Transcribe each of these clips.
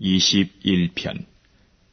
21편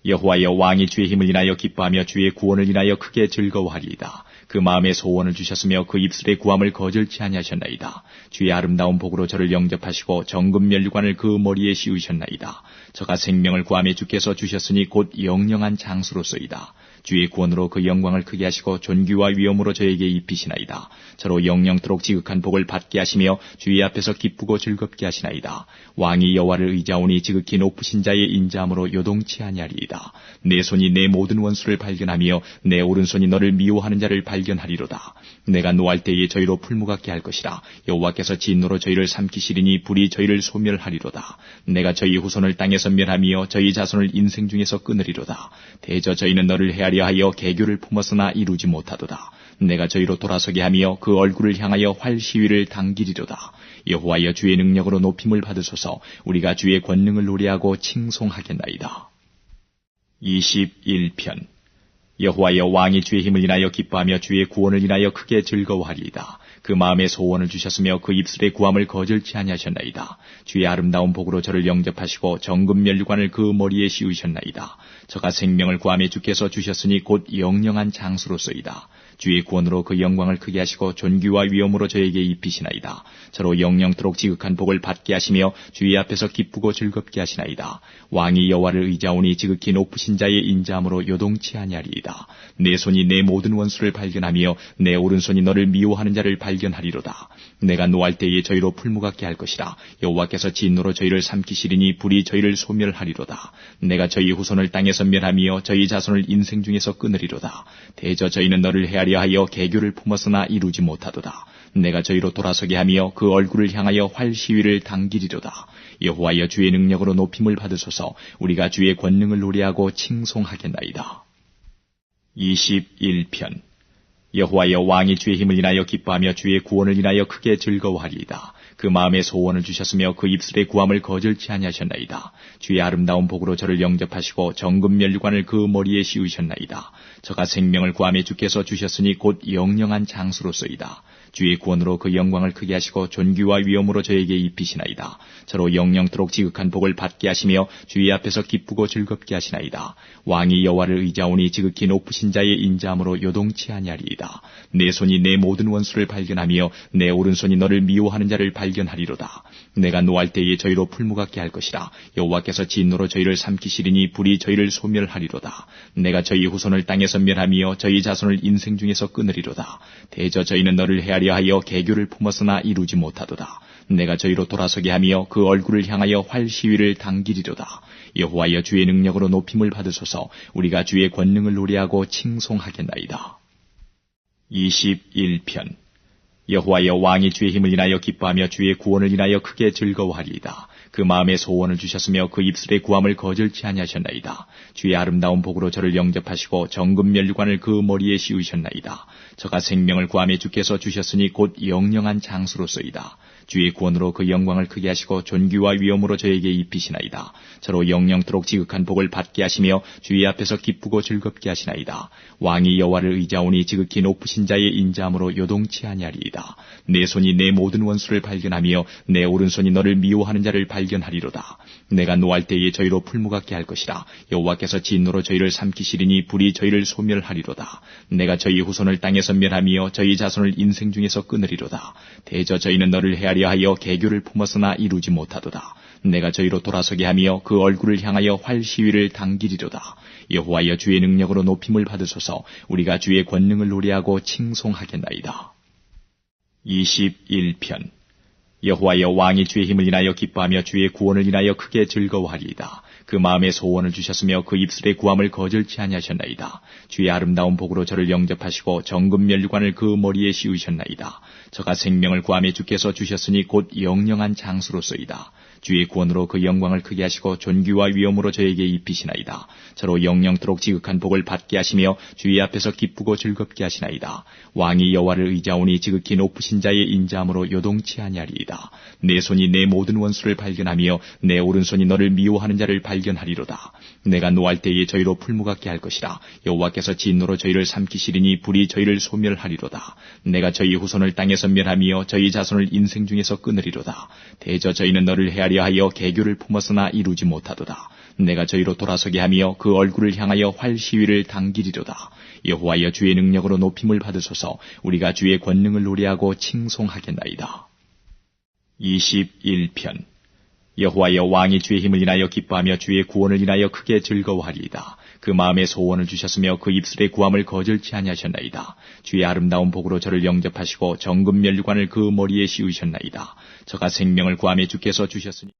여호와여 왕이 주의 힘을 인하여 기뻐하며 주의 구원을 인하여 크게 즐거워하리이다. 그 마음에 소원을 주셨으며 그 입술의 구함을 거절치 아니하셨나이다. 주의 아름다운 복으로 저를 영접하시고 정금 멸관을 그 머리에 씌우셨나이다. 저가 생명을 구함에 주께서 주셨으니 곧 영영한 장수로서이다. 주의 구원으로 그 영광을 크게 하시고 존귀와 위엄으로 저에게 입히시나이다. 저로 영영토록 지극한 복을 받게 하시며 주의 앞에서 기쁘고 즐겁게 하시나이다. 왕이 여호와를 의자오니 지극히 높으신 자의 인자함으로 요동치 아니하리이다. 내 손이 내 모든 원수를 발견하며 내 오른손이 너를 미워하는 자를 발견하리로다. 내가 노할 때에 저희로 풀무같게 할 것이라. 여호와께서 진노로 저희를 삼키시리니 불이 저희를 소멸하리로다. 내가 저희 후손을 땅에서 멸하며 저희 자손을 인생 중에서 끊으리로다. 대저 저희는 너를 헤아리 하려 하여 개교를 품었으나 이루지 못하도다. 내가 저희로 돌아서게 하며 그 얼굴을 향하여 활 시위를 당기리로다. 여호와여 주의 능력으로 높임을 받으소서 우리가 주의 권능을 노래하고 칭송하겠나이다. 21편 여호와여 왕이 주의 힘을 인하여 기뻐하며 주의 구원을 인하여 크게 즐거워하리이다. 그 마음에 소원을 주셨으며 그 입술의 구함을 거절치 아니하셨나이다. 주의 아름다운 복으로 저를 영접하시고 정금 멸관을 그 머리에 씌우셨나이다. 저가 생명을 구함에 주께서 주셨으니 곧 영영한 장수로서이다. 주의 구원으로 그 영광을 크게 하시고 존귀와 위엄으로 저에게 입히시나이다. 저로 영영토록 지극한 복을 받게 하시며 주의 앞에서 기쁘고 즐겁게 하시나이다. 왕이 여호와를 의자오니 지극히 높으신 자의 인자함으로 요동치 아니하리이다. 내 손이 내 모든 원수를 발견하며 내 오른손이 너를 미워하는 자를 발견하리로다. 내가 노할 때에 저희로 풀무같게 할 것이라. 여호와께서 진노로 저희를 삼키시리니 불이 저희를 소멸하리로다. 내가 저희 후손을 땅에서 멸하며 저희 자손을 인생 중에서 끊으리로다. 대저 저희는 너를 헤아 리 하려 하여 개교를 품었으나 이루지 못하도다. 내가 저희로 돌아서게 하며 그 얼굴을 향하여 활 시위를 당기리로다. 여호와여 주의 능력으로 높임을 받으소서 우리가 주의 권능을 노래하고 칭송하겠나이다. 21편 여호와여 왕이 주의 힘을 인하여 기뻐하며 주의 구원을 인하여 크게 즐거워하리이다. 그 마음에 소원을 주셨으며 그 입술의 구함을 거절치 아니하셨나이다. 주의 아름다운 복으로 저를 영접하시고 정금 멸관을 그 머리에 씌우셨나이다. 저가 생명을 구함에 주께서 주셨으니 곧 영영한 장수로서이다. 주의 구원으로 그 영광을 크게 하시고 존귀와 위엄으로 저에게 입히시나이다. 저로 영영토록 지극한 복을 받게 하시며 주의 앞에서 기쁘고 즐겁게 하시나이다. 왕이 여호와를 의자오니 지극히 높으신 자의 인자함으로 요동치 아니하리이다. 내 손이 내 모든 원수를 발견하며 내 오른손이 너를 미워하는 자를 발견하리로다. 내가 노할 때에 저희로 풀무같게 할 것이라. 여호와께서 진노로 저희를 삼키시리니 불이 저희를 소멸하리로다. 내가 저희 후손을 땅에서 멸하며 저희 자손을 인생 중에서 끊으리로다. 대저 저희는 너를 헤아리 하려 하여 개교를 품었으나 이루지 못하도다. 내가 저희로 돌아서게 하며 그 얼굴을 향하여 활 시위를 당기리로다. 여호와여 주의 능력으로 높임을 받으소서 우리가 주의 권능을 노래하고 칭송하겠나이다. 21편 여호와여 왕이 주의 힘을 인하여 기뻐하며 주의 구원을 인하여 크게 즐거워하리이다. 그 마음에 소원을 주셨으며 그 입술의 구함을 거절치 아니하셨나이다. 주의 아름다운 복으로 저를 영접하시고 정금 멸관을 그 머리에 씌우셨나이다. 저가 생명을 구함에 주께서 주셨으니 곧 영영한 장수로서이다. 주의 구원으로 그 영광을 크게 하시고 존귀와 위엄으로 저에게 입히시나이다. 저로 영영토록 지극한 복을 받게 하시며 주의 앞에서 기쁘고 즐겁게 하시나이다. 왕이 여호와를 의자오니 지극히 높으신 자의 인자함으로 요동치 아니하리이다. 내 손이 내 모든 원수를 발견하며 내 오른손이 너를 미워하는 자를 발견하 리로다. 내가 노할 때에 저희로 풀무같게 할 것이라. 여호와께서 진노로 저희를 삼키시리니 불이 저희를 소멸하리로다. 내가 저희 후손을 땅에서 멸하며 저희 자손을 인생 중에서 끊으리로다. 대저 저희는 너를 헤아리 하려 하여 개교를 품었으나 이루지 못하도다. 내가 저희로 돌아서게 하며 그 얼굴을 향하여 활 시위를 당기리로다. 여호와여 주의 능력으로 높임을 받으소서 우리가 주의 권능을 노래하고 칭송하겠나이다. 21편 여호와여 왕이 주의 힘을 인하여 기뻐하며 주의 구원을 인하여 크게 즐거워하리이다. 그 마음에 소원을 주셨으며 그 입술의 구함을 거절치 아니하셨나이다. 주의 아름다운 복으로 저를 영접하시고 정금 멸관을 그 머리에 씌우셨나이다. 저가 생명을 구함에 주께서 주셨으니 곧 영영한 장수로서이다. 주의 구원으로 그 영광을 크게 하시고 존귀와 위엄으로 저에게 입히시나이다. 저로 영영토록 지극한 복을 받게 하시며 주의 앞에서 기쁘고 즐겁게 하시나이다. 왕이 여호와를 의자오니 지극히 높으신 자의 인자함으로 요동치 아니하리이다. 내 손이 내 모든 원수를 발견하며 내 오른손이 너를 미워하는 자를 발견하 리로다. 내가 노할 때에 저희로 풀무같게 할 것이라. 여호와께서 진노로 저희를 삼키시리니 불이 저희를 소멸하리로다. 내가 저희 후손을 땅에서 멸하며 저희 자손을 인생 중에서 끊으리로다. 대저 저희는 너를 헤아리 하려 하여 개교를 품었으나 이루지 못하도다. 내가 저희로 돌아서게 하며 그 얼굴을 향하여 활 시위를 당기리로다. 여호와여 주의 능력으로 높임을 받으소서 우리가 주의 권능을 노래하고 칭송하겠나이다. 21편 여호와여 왕이 주의 힘을 인하여 기뻐하며 주의 구원을 인하여 크게 즐거워하리이다. 그 마음에 소원을 주셨으며 그 입술의 구함을 거절치 아니하셨나이다. 주의 아름다운 복으로 저를 영접하시고 정금 면류관을 그 머리에 씌우셨나이다. 저가 생명을 구함에 주께서 주셨으니